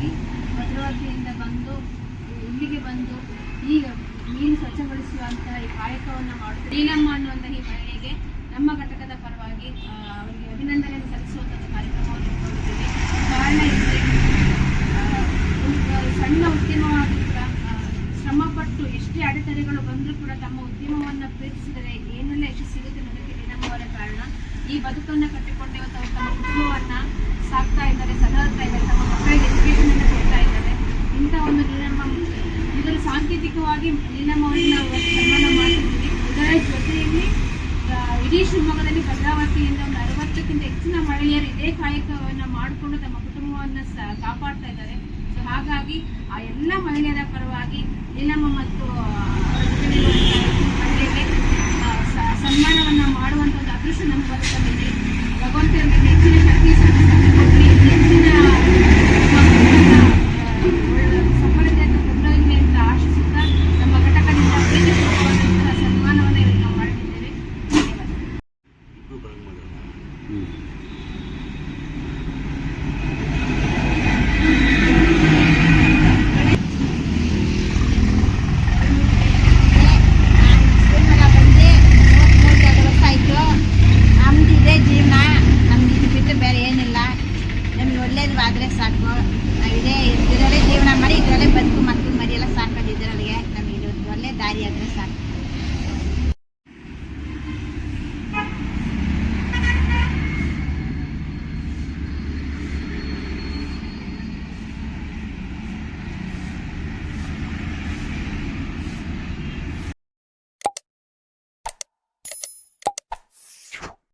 ಹೋಗಿ ಭದ್ರಾವತಿಯಿಂದ ಬಂದು, ಇಲ್ಲಿಗೆ ಬಂದು ಈಗ ಮೀನು ಸ್ವಚ್ಛಗೊಳಿಸುವಂತಹ ಈ ಕಾಯಕವನ್ನು ಮಾಡುತ್ತೆ ನೀಲಮ್ಮ ಅನ್ನುವಂತಹ ಈ ಮಹಿಳೆಗೆ ನಮ್ಮ ಘಟಕದ ಪರವಾಗಿ ಅವರಿಗೆ ಅಭಿನಂದನೆ ಸಲ್ಲಿಸುವಂತಹ ಕಾರ್ಯಕ್ರಮವನ್ನು ಕಾರಣ ಸಣ್ಣ ಉದ್ಯಮವಾಗಿ ಕೂಡ ಶ್ರಮಪಟ್ಟು ಎಷ್ಟೇ ಅಡೆತಡೆಗಳು ಬಂದರೂ ಕೂಡ ತಮ್ಮ ಉದ್ಯಮವನ್ನು ಪ್ರೀತಿಸಿದರೆ ಏನೆಲ್ಲ ಯಶಸ್ಸು ಸಿಗುತ್ತೆ ಅನ್ನೋದಕ್ಕೆ ನಮ್ಮ ಕಾರಣ ಈ ಬದುಕನ್ನು ಕಟ್ಟಿಕೊಂಡಿರುವಂತಹ ತಮ್ಮ ಕುಟುಂಬವನ್ನು ಸಾಂಕೇತಿಕವಾಗಿ ಅವರಿಗೆ ನಾವು ಸನ್ಮಾನ ಮಾಡ್ತಿದ್ದೀವಿ. ಇದರ ಜೊತೆಯಲ್ಲಿ ಇಡೀ ಶಿವಮೊಗ್ಗದಲ್ಲಿ ಭದ್ರಾವತಿಯಿಂದ ಒಂದು ಅರವತ್ತಕ್ಕಿಂತ ಹೆಚ್ಚಿನ ಮಹಿಳೆಯರು ಇದೇ ಕಾಯಕವನ್ನು ಮಾಡಿಕೊಂಡು ತಮ್ಮ ಕುಟುಂಬವನ್ನು ಕಾಪಾಡ್ತಾ ಇದ್ದಾರೆ. ಸೊ ಹಾಗಾಗಿ ಆ ಎಲ್ಲ ಮಹಿಳೆಯರ ಪರವಾಗಿ ನೀಲಮ್ಮ ಮತ್ತು ಮಹಿಳೆಗೆ ಸನ್ಮಾನವನ್ನು ಮಾಡುವಂಥ ಒಂದು ಅದೃಷ್ಟ ನಮ್ಮ ಬರುತ್ತದೆ